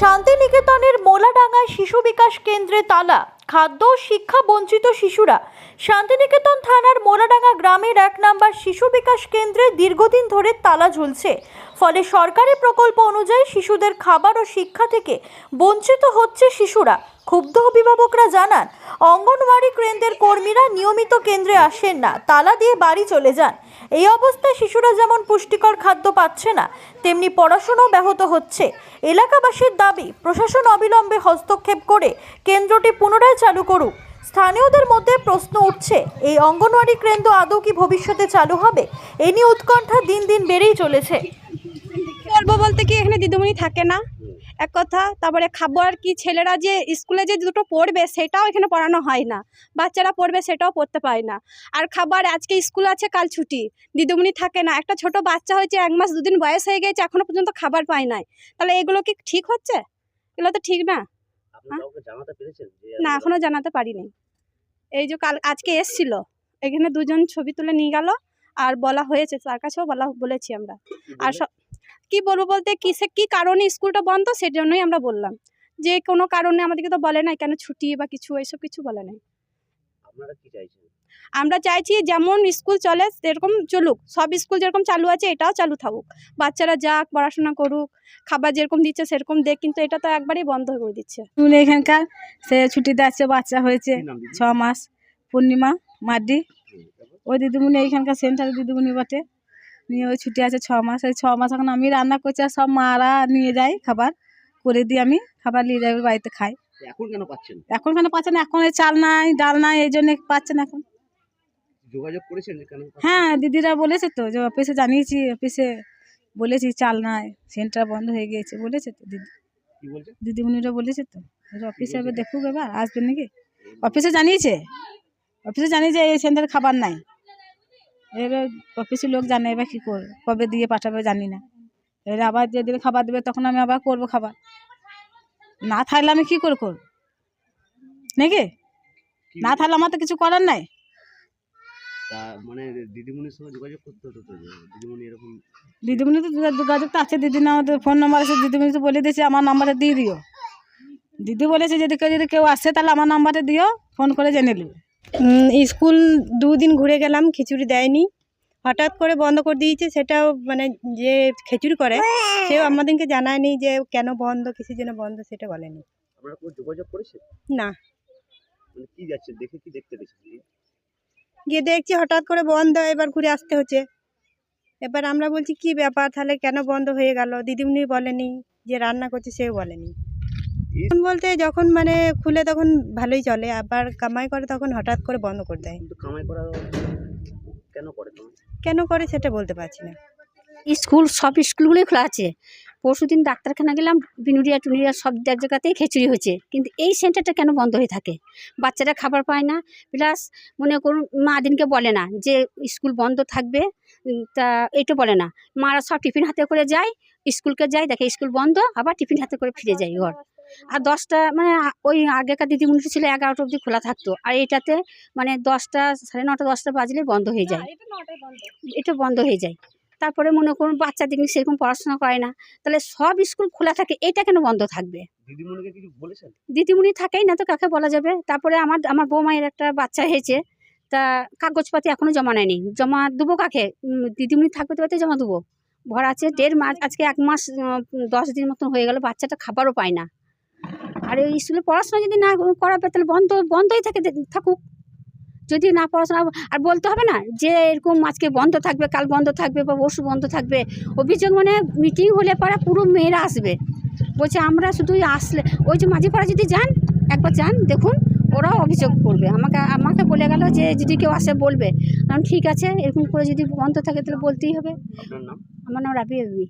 শান্তিনিকেতনের মোলাডাঙ্গায় শিশু বিকাশ কেন্দ্রে তালা। খাদ্য ও শিক্ষা বঞ্চিত শিশুরা। শান্তিনিকেতন থানার মোলাডাঙ্গা গ্রামের এক নম্বর শিশু বিকাশ কেন্দ্রে দীর্ঘদিন ধরে তালা ঝুলছে। ফলে সরকারি প্রকল্প অনুযায়ী শিশুদের খাবার ও শিক্ষা থেকে বঞ্চিত হচ্ছে শিশুরা। ক্ষুব্ধ অভিভাবকরা জানান, অঙ্গনওয়াড়ি কেন্দ্রের কর্মীরা নিয়মিত কেন্দ্রে আসেন না, তালা দিয়ে বাড়ি চলে যান। এই অবস্থায় শিশুরা যেমন পুষ্টিকর খাদ্য পাচ্ছে না, তেমনি পড়াশোনাও ব্যাহত হচ্ছে। এলাকাবাসীর দাবি, প্রশাসন অবিলম্বে হস্তক্ষেপ করে কেন্দ্রটি পুনরায় চালু করুক। স্থানীয়দের মধ্যে প্রশ্ন উঠছে, এই অঙ্গনওয়াড়ি কেন্দ্র আদৌ কি ভবিষ্যতে চালু হবে? এ নিয়ে উৎকণ্ঠা দিন দিন বেড়েই চলেছে। বলব বলতে কি, এখানে দিদিমণি থাকে না। এক কথা, তারপরে খাবার কি, ছেলেরা যে স্কুলে যে দুটো পড়বে, সেটাও এখানে পড়ানো হয় না। বাচ্চারা পড়বে, সেটাও পড়তে পায় না। আর খাবার, আজকে স্কুল আছে, কাল ছুটি। দিদিমণি থাকে না। একটা ছোট বাচ্চা হয়েছে, এক মাস দুদিন বয়স হয়ে গেছে, এখনও পর্যন্ত খাবার পায় নাই। তাহলে এগুলো কি ঠিক হচ্ছে? এগুলো তো ঠিক না। না এখনও জানাতে পারিনি। এই যে কাল আজকে এসছিল। এখানে দুজন ছবি তুলে নিয়ে গেল আর বলা হয়েছে তার কাছেও বলা বলেছি আমরা। আর সব কি বলব বলতে কিসে কি কারণে স্কুলটা বন্ধ সেজন্যই আমরা বললাম। যে কোনো কারণে আমাদেরকে তো বলে নাই কেন ছুটি বা কিছু এইসব কিছু বলে নাই। আমরা চাইছি যেমন স্কুল চলে সেরকম চলুক। সব স্কুল যেরকম চালু আছে এটাও চালু থাকুক। বাচ্চারা যাক পড়াশোনা করুক খাবার যেরকম দিচ্ছে সেরকম দেখ কিন্তু এটা তো একবারেই বন্ধ করে দিচ্ছে। স্কুল এখানকার সে ছুটিতে আছে বাচ্চা হয়েছে ছ মাস। পূর্ণিমা মাড্ডি। ওই দিদিমণি এইখানকার সেন্টারে দিদিমণি বটে। নিয়ে ওই ছুটি আছে ছ মাস। ওই ছ মাস এখন আমি রান্না করছি আর সব মারা নিয়ে যায় খাবার। করে দিয়ে আমি খাবার নিয়ে যাই বাড়িতে খাই। এখন কেন পাচ্ছেন? এখন কেন পাচ্ছে না এখন এই চাল নাই ডাল নাই এই জন্য পাচ্ছে না এখন। যোগাযোগ করেছেন কেন হ্যাঁ দিদিরা বলেছে তো যে অফিসে জানিয়েছি অফিসে বলেছি চাল নাই সেন্টার বন্ধ হয়ে গিয়েছে বলেছে তো দিদি। দিদিমণিরা বলেছে তো অফিসে এবার দেখুক এবার আসবেন নাকি? অফিসে জানিয়েছে অফিসে জানিয়েছে এই সেন্টারে খাবার নাই। এবার অফিসের লোক জানে এবার কী করবে কবে দিয়ে পাঠাবে জানি না। এবার আবার যেদিন খাবার দেবে তখন আমি আবার করব খাবার। না থাকলে আমি কী করে করব? নাকি? কি? না থাকলে আমার তো কিছু করার নাই। তা মানে দিদিমণির সঙ্গে যোগাযোগ করতে হতো তো দিদিমণি এরকম দিদিমণি তো যোগাযোগ তো আছে দিদি না আমাদের ফোন নাম্বার আছে দিদিমণি তো বলে দিয়েছে আমার নাম্বারটা দিয়ে দিও। দিদি বলেছে যদি কেউ যদি কেউ আসে তাহলে আমার নাম্বারটা দিও ফোন করে জেনে নেবে স্কুল দুদিন ঘুরে গেলাম খিচুড়ি দেয়নি। হঠাৎ করে বন্ধ করে দিয়েছে সেটাও মানে যে খিচুড়ি করে সেও আমাদেরকে জানায়নি যে কেন বন্ধ কিসের জন্য বন্ধ সেটা বলেনি। যোগাযোগ না। মানে কি যাচ্ছে দেখে কি দেখতে গিয়ে দেখছি হঠাৎ করে বন্ধ এবার ঘুরে আসতে হচ্ছে। এবার আমরা বলছি কি ব্যাপার? তাহলে কেন বন্ধ হয়ে গেল? দিদিমনি বলেনি যে রান্না করছে সেও বলেনি। বলতে যখন মানে খুলে তখন ভালোই চলে আবার কামাই করে তখন হঠাৎ করে বন্ধ করে দেয়। কামাই করা কেন করে কেন করে সেটা বলতে পারছি না। স্কুল সব স্কুলগুলোই খোলা আছে। পরশু দিন ডাক্তারখানা গেলাম বিনুরিয়া টুনিরিয়া সব এক জায়গাতেই খিচুড়ি হয়েছে। কিন্তু এই সেন্টারটা কেন বন্ধ হয়ে থাকে? বাচ্চারা খাবার পায় না। প্লাস মনে করুন মা দিনকে বলে না যে স্কুল বন্ধ থাকবে তা এটা বলে না। মারা সব টিফিন হাতে করে যায় স্কুলকে যায় দেখে স্কুল বন্ধ আবার টিফিন হাতে করে ফিরে যায় ঘর। আর দশটা মানে ওই আগেকার দিদিমণিটা ছিল এগারোটা অবধি খোলা থাকতো। আর এটাতে মানে দশটা সাড়ে নটা দশটা বাজলে বন্ধ হয়ে যায়। এটা বন্ধ। হয়ে যায়। তারপরে মনে করুন বাচ্চাদের নিয়ে সেরকম পড়াশোনা করে না। তাহলে সব স্কুল খোলা থাকে এটা কেন বন্ধ থাকবে? দিদিমণিকে কিছু বলেছেন? দিদিমণি থাকেই না তো কাকে বলা যাবে? তারপরে আমার আমার বৌমায়ের একটা বাচ্চা হয়েছে তা কাগজপাতি এখনও জমা নেয়নি। জমা দেবো কাকে? দিদিমণি থাকবে তো জমা দেবো। ভর আছে দেড় মাস আজকে এক মাস দশ দিন মতন হয়ে গেল বাচ্চাটা খাবারও পায় না। আর ওই স্কুলে পড়াশোনা যদি না করাবে তাহলে বন্ধ বন্ধই থাকে থাকুক। যদি না পড়াশোনা আর বলতে হবে না যে এরকম আজকে বন্ধ থাকবে কাল বন্ধ থাকবে বা পরশু বন্ধ থাকবে। অভিযোগ মানে মিটিং হলে পরে পুরো মেয়েরা আসবে। বলছে আমরা শুধু আসলে ওই যে মাঝিপাড়া যদি যান একবার যান দেখুন ওরাও অভিযোগ করবে। আমাকে আমাকে বলে গেল যে যদি কেউ আসে বলবে। কারণ ঠিক আছে এরকম করে যদি বন্ধ থাকে তাহলে বলতেই হবে। আমার নাম রাবি রবি।